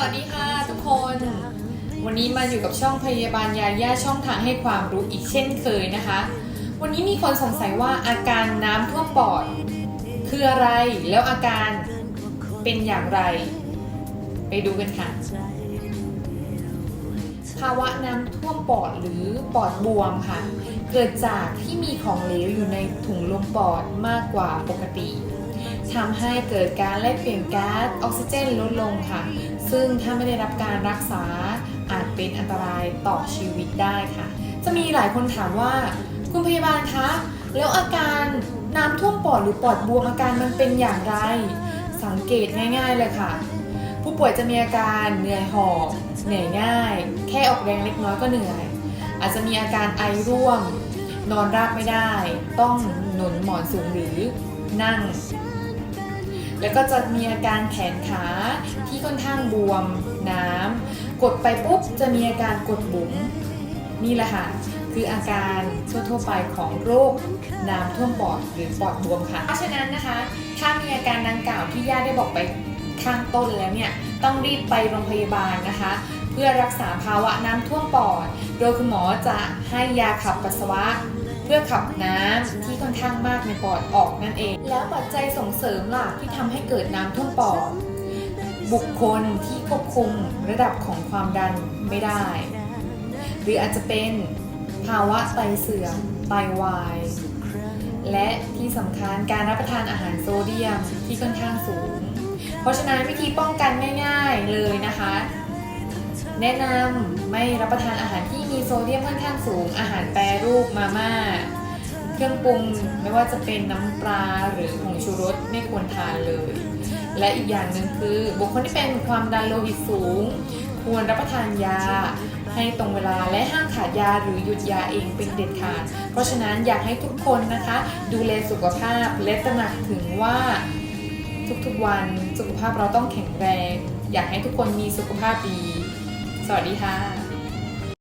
วัสดีค่ะทุกคน วันนี้มาอยู่กับช่องพยาบาลยาย่าช่องทางให้ความรู้อีกเช่นเคยนะคะ วันนี้มีคนสงสัยว่าอาการน้ำท่วมปอด คืออะไรแล้วอาการเป็นอย่างไร ไปดูกันค่ะ ภาวะน้ำท่วมปอดหรือปอดบวมค่ะ เกิดจากที่มีของเหลวอยู่ในถุงลมปอดมากกว่าปกติ ทำให้เกิดการแลกเปลี่ยนก๊าซออกซิเจนลดลงค่ะ ซึ่งถ้าไม่ได้รับการรักษาอาจเป็นอันตรายต่อชีวิตได้ค่ะ จะมีหลายคนถามว่า คุณพยาบาลคะ แล้วอาการน้ำท่วมปอดหรือปอดบวมอาการมันเป็นอย่างไร สังเกตง่าย ๆ เลยค่ะ ผู้ป่วยจะมีอาการเหนื่อยหอบ เหนื่อยง่าย แค่ออกแรงเล็กน้อยก็เหนื่อย อาจจะมีอาการไอร่วม นอนราบไม่ได้ ต้องหนุนหมอนสูงหรือนั่ง แล้วก็จะมีอาการแขนขาที่ค่อนข้างบวมน้ำกดไปปุ๊บจะมีอาการกดบุ๋มนี่แหละค่ะคืออาการทั่วๆไปของโรคน้ำท่วมปอดหรือปอดบวมค่ะ เพราะฉะนั้นนะคะ ถ้ามีอาการดังกล่าวที่ญาติได้บอกไปข้างต้นแล้วเนี่ยต้องรีบไปโรงพยาบาลนะคะ เพื่อรักษาภาวะน้ำท่วมปอด โดยคุณหมอจะให้ยาขับปัสสาวะ พื่อขับน้ำที่ค่อนข้างมากในปอดออกนั่นเอง แล้วปัจจัยส่งเสริมหล่ะที่ทำให้เกิดน้ำท่วมปอด บุคคลที่ควบคุมระดับของความดันไม่ได้ หรืออาจจะเป็นภาวะไตเสื่อมไตวายและที่สำคัญการรับประทานอาหารโซเดียมที่ค่อนข้างสูง เพราะฉะนั้นวิธีป้องกันง่าย ๆเลยนะคะ แนะนำไม่รับประทานอาหารที่มีโซเดียมค่อนข้างสูง อาหารแปรรูปมาม่า เครื่องปรุงไม่ว่าจะเป็นน้ำปลาหรือผงชูรสไม่ควรทานเลย และอีกอย่างหนึ่งคือบุคคลที่เป็นความดันโลหิตสูง ควรรับประทานยา ให้ตรงเวลาและห้ามขาดยาหรือหยุดยาเองเป็นเด็ดขาด เพราะฉะนั้นอยากให้ทุกคนนะคะ ดูแลสุขภาพและตระหนักถึงว่าทุกๆวันสุขภาพเราต้องแข็งแรง อยากให้ทุกคนมีสุขภาพดี สวัสดีค่ะ